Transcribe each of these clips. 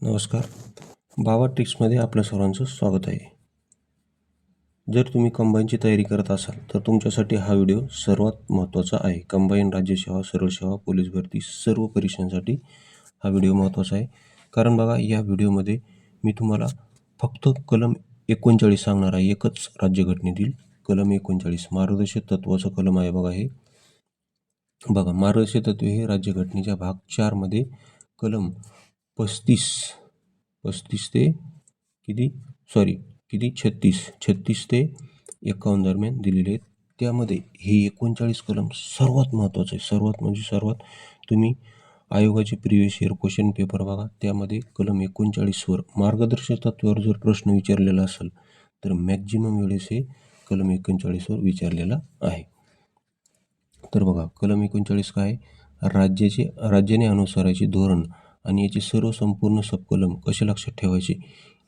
नमस्कार. बाबा ट्रिक्समध्ये आपल्या सर्वांचं स्वागत आहे. जर तुम्ही कंबाईनची तयारी करत असाल तर तुमच्यासाठी हा व्हिडिओ सर्वात महत्त्वाचा आहे. कंबाईन राज्यसेवा सरळ सेवा पोलीस भरती सर्व परीक्षांसाठी हा व्हिडिओ महत्त्वाचा आहे. कारण बघा या व्हिडिओमध्ये मी तुम्हाला फक्त कलम एकोणचाळीस सांगणार आहे. एकच राज्यघटनेतील कलम एकोणचाळीस. मार्गदर्शक तत्वाचं कलम आहे बघा हे. बघा मार्गदर्शक तत्व हे राज्यघटनेच्या भाग चारमध्ये कलम पस्तीस. पस्तीस ते किती? सॉरी किती? छत्तीस. छत्तीस ते एकावन्न दरम्यान दिलेले आहेत. त्यामध्ये हे एकोणचाळीस कलम सर्वात महत्त्वाचं आहे. सर्वात म्हणजे सर्वात तुम्ही आयोगाचे प्रिव्हियस इयर क्वेश्चन पेपर बघा. त्यामध्ये कलम एकोणचाळीसवर मार्गदर्शक तत्वावर जर प्रश्न विचारलेला असेल तर मॅक्झिमम वेळेस हे कलम एकोणचाळीसवर विचारलेला आहे. तर बघा कलम एकोणचाळीस काय राज्याचे राज्याने अनुसाराचे धोरण आणि याचे सर्व संपूर्ण सबकलम कसे लक्षात ठेवायचे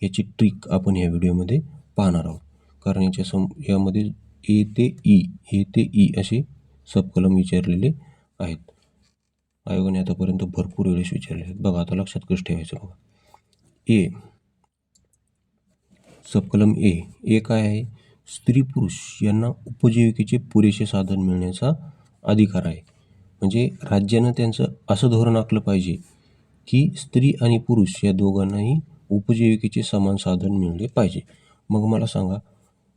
याची ट्रिक आपण या व्हिडिओमध्ये पाहणार आहोत. कारण याच्या सम यामध्ये ए ते ई ए ते ई असे सबकलम विचारलेले आहेत. आयोगाने आतापर्यंत भरपूर वेळेस विचारले आहेत. बघा आता लक्षात कसं ठेवायचं बघा. ए सबकलम ए ए काय आहे? स्त्री पुरुष यांना उपजीविकेचे पुरेसे साधन मिळण्याचा अधिकार आहे. म्हणजे राज्यानं त्यांचं असं धोरण आखलं पाहिजे की स्त्री आणि पुरुष या दोघांनाही उपजीविकेचे समान साधन मिळले पाहिजे. मग मला सांगा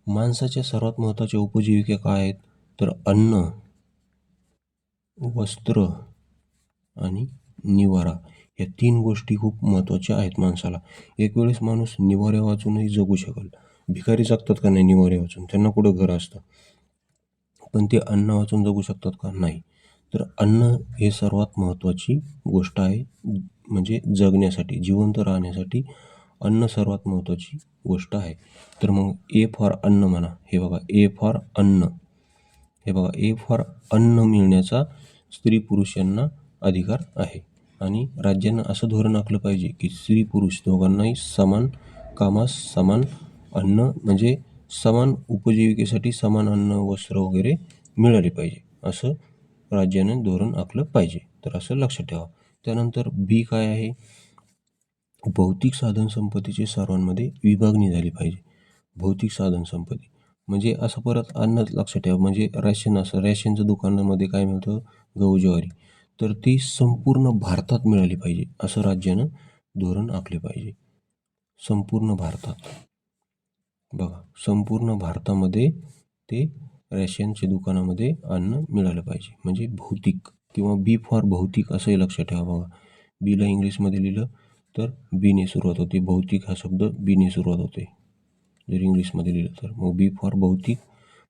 माणसाच्या सर्वात महत्त्वाच्या उपजीविका काय आहेत? तर अन्न वस्त्र आणि निवारा या तीन गोष्टी खूप महत्त्वाच्या आहेत माणसाला. एक वेळेस माणूस निवाऱ्या वाचूनही जगू शकेल. भिकारी जगतात का नाही निवाऱ्या वाचून? त्यांना कुठं घर असतं? पण ते अन्न वाचून जगू शकतात का? नाही. तर अन्न हे सर्वात महत्त्वाची गोष्ट आहे. म्हणजे जगण्यासाठी जिवंत राहण्यासाठी अन्न सर्वात महत्त्वाची गोष्ट आहे. तर मग ए फॉर अन्न म्हणा. हे बघा ए फॉर अन्न. हे बघा ए फॉर अन्न मिळण्याचा स्त्री पुरुष यांना अधिकार आहे. आणि राज्यानं असं धोरण आखलं पाहिजे की स्त्री पुरुष दोघांनाही समान कामास समान अन्न म्हणजे समान उपजीविकेसाठी समान अन्न वस्त्र वगैरे मिळाले पाहिजे. असं राज्यानं धोरण आखलं पाहिजे. तर असं लक्षात ठेवा. त्यानंतर बी काय आहे? भौतिक साधन संपत्तीची सर्वांमध्ये विभागणी झाली पाहिजे. भौतिक साधन संपत्ती. म्हणजे असं परत अन्नच लक्षात ठेवा. म्हणजे रॅशन असं रॅशनचं दुकानामध्ये काय मिळतं? गहू ज्वारी तर ती संपूर्ण भारतात मिळाली पाहिजे असं राज्यानं धोरण आखले पाहिजे. संपूर्ण भारतात. बघा संपूर्ण भारतामध्ये ते रॅशनच्या दुकानामध्ये अन्न मिळालं पाहिजे. म्हणजे भौतिक. किंवा बी फॉर भौतिक असंही लक्षात ठेवा बघा. बीला इंग्लिशमध्ये लिहिलं तर बीने सुरुवात होते. भौतिक हा शब्द बीने सुरुवात होते. जर इंग्लिशमध्ये लिहिलं तर मग बी फॉर भौतिक.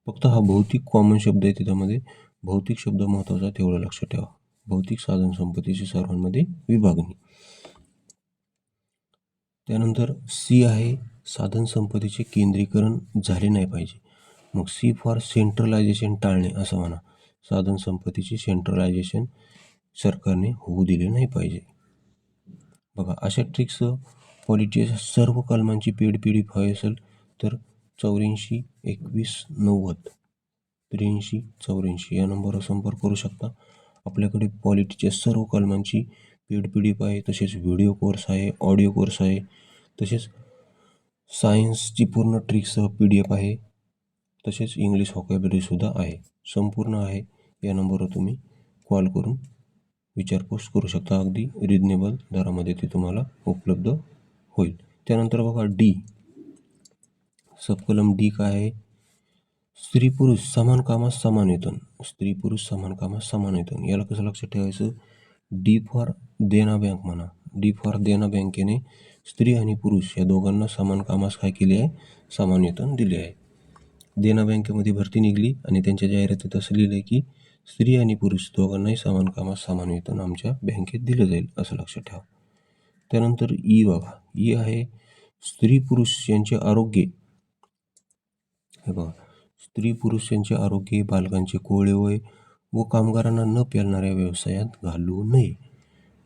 फक्त हा भौतिक कॉमन शब्द आहे त्याच्यामध्ये. भौतिक शब्द महत्त्वाचा तेवढं लक्षात ठेवा. भौतिक साधन संपत्तीची सर्वांमध्ये विभागणी. त्यानंतर सी आहे साधन संपत्तीचे केंद्रीकरण झाले नाही पाहिजे. मग सी फॉर सेंट्रलायझेशन टाळणे असं म्हणा. साधनसंपत्तीचे सेंट्रलायझेशन सरकारने होऊ दिले नाही पाहिजे. बघा अशा ट्रिक्स पॉलिटीच्या सर्व कलमांची पेड पी डी हवी असेल तर चौऱ्याऐंशी एकवीस नव्वद त्र्याऐंशी चौऱ्याऐंशी या नंबरवर संपर्क करू शकता. आपल्याकडे पॉलिटीच्या सर्व कलमांची पेड पी डी एफ आहे तसेच व्हिडिओ कोर्स आहे ऑडिओ कोर्स आहे तसेच सायन्सची पूर्ण ट्रिक्ससह पी डी एफ आहे तसेच इंग्लिश हॉकॅबरीसुद्धा आहे संपूर्ण आहे. या नंबरवर तुम्ही कॉल करून विचारपूस करू शकता. अगदी रिजनेबल दरामध्ये ते तुम्हाला उपलब्ध होईल. त्यानंतर बघा डी सबकलम डी काय आहे? स्त्री पुरुष समान कामास समान वेतन. स्त्री पुरुष समान कामास समान वेतन. याला कसं लक्षात ठेवायचं? डी फॉर देना बँक म्हणा. डी फॉर देना बँकेने स्त्री आणि पुरुष या दोघांना समान कामास काय केले आहे? समान वेतन दिले आहे. देना बँकेमध्ये भरती निघली आणि त्यांच्या जाहिरातीत असं लिहिलं आहे की स्त्री आणि पुरुष दोघांनाही समान कामात समान वेतन आमच्या बँकेत दिलं जाईल असं लक्षात ठेवा. त्यानंतर ई बघा. ई आहे स्त्री पुरुष यांचे आरोग्य. हे बघा. स्त्री पुरुष यांचे आरोग्य बालकांचे कोवळे वय व कामगारांना न पेलणाऱ्या व्यवसायात घालू नये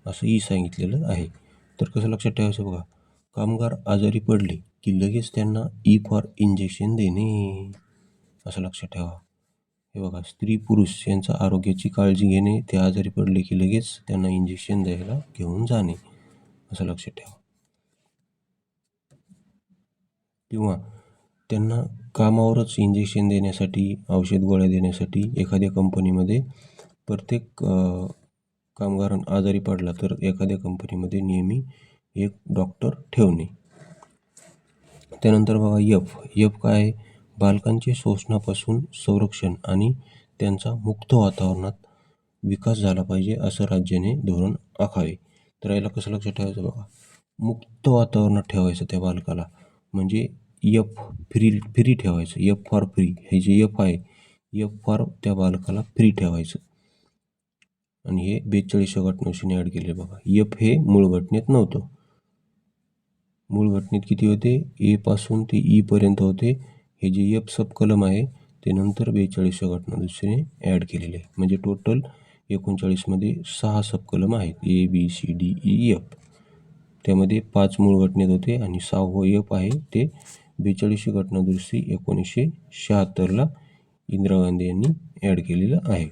असं ई सांगितलेलं आहे. तर कसं लक्षात ठेवायचं बघा. कामगार आजारी पडले की लगेच त्यांना ई फॉर इंजेक्शन देणे असं लक्षात ठेवा. हे बघा स्त्री पुरुष यांच्या आरोग्याची काळजी घेणे ते आजारी पडले की लगेच त्यांना इंजेक्शन द्यायला घेऊन जाणे असं लक्षात ठेवा. किंवा त्यांना कामावरच इंजेक्शन देण्यासाठी औषध गोळ्या देण्यासाठी एखाद्या कंपनीमध्ये प्रत्येक अ, कामगार आजारी पडला तर एखाद्या कंपनीमध्ये नेहमी एक डॉक्टर ठेवणे. त्यानंतर बघा यफ. यफ काय आहे? बालकांचे शोषणापासून संरक्षण आणि त्यांचा मुक्त वातावरणात विकास झाला पाहिजे असं राज्याने धोरण आखावे. तर याला कसं लक्षात ठेवायचं बघा? मुक्त वातावरणात ठेवायचं त्या बालकाला. म्हणजे यफ फ्री फ्री ठेवायचं. यफ फॉर फ्री हे जे यफ आहे यफ फॉर त्या बालकाला फ्री ठेवायचं. आणि हे बेचाळीसशे घटनेशीने ॲड केले बघा. यफ हे मूळ घटनेत नव्हतं. मूळ घटनेत किती होते? ए पासून ते ई पर्यंत होते. हे जे एफ सब कलम आहे ते नंतर बेचाळीसशे घटना ॲड केलेले आहे. म्हणजे टोटल एकोणचाळीसमध्ये सहा सब कलम आहेत. A B C D E F त्यामध्ये पाच मूळ घटनेत होते आणि सहावं एफ आहे ते बेचाळीसशे घटनादृष्टी एकोणीसशे शहात्तरला इंदिरा गांधी यांनी ॲड केलेलं आहे.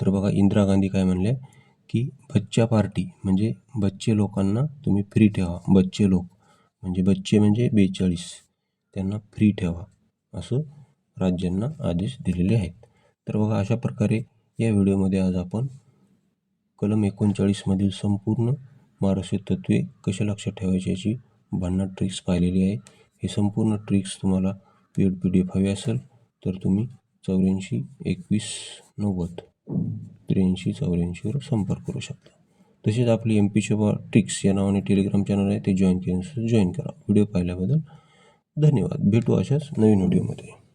तर बघा इंदिरा गांधी काय म्हणल्या की बच्चा पार्टी म्हणजे बच्चे लोकांना तुम्ही फ्री ठेवा. बच्चे लोक. म्हणजे बच्चे म्हणजे बेचाळीस. त्यांना फ्री ठेवा असं राज्यांना आदेश दिलेले आहेत. तर बघा अशा प्रकारे या व्हिडिओमध्ये आज आपण कलम एकोणचाळीसमधील संपूर्ण महाराष्ट्रीय तत्त्वे कशा लक्षात ठेवायची याची भन्नाट ट्रिक्स पाहिलेली आहे. हे संपूर्ण ट्रिक्स तुम्हाला पेड पी डी एफ हवी असेल तर तुम्ही चौऱ्याऐंशी एकवीस नव्वद त्र्याऐंशी चौऱ्याऐंशीवर संपर्क करू शकता. तसेच आपली एम पी शोभा ट्रिक्स या नावाने टेलिग्राम चॅनल आहे ते जॉईन केल्यानंतर जॉईन करा. व्हिडिओ पाहिल्याबद्दल धन्यवाद. भेटू अशाच नवीन व्हिडिओमध्ये.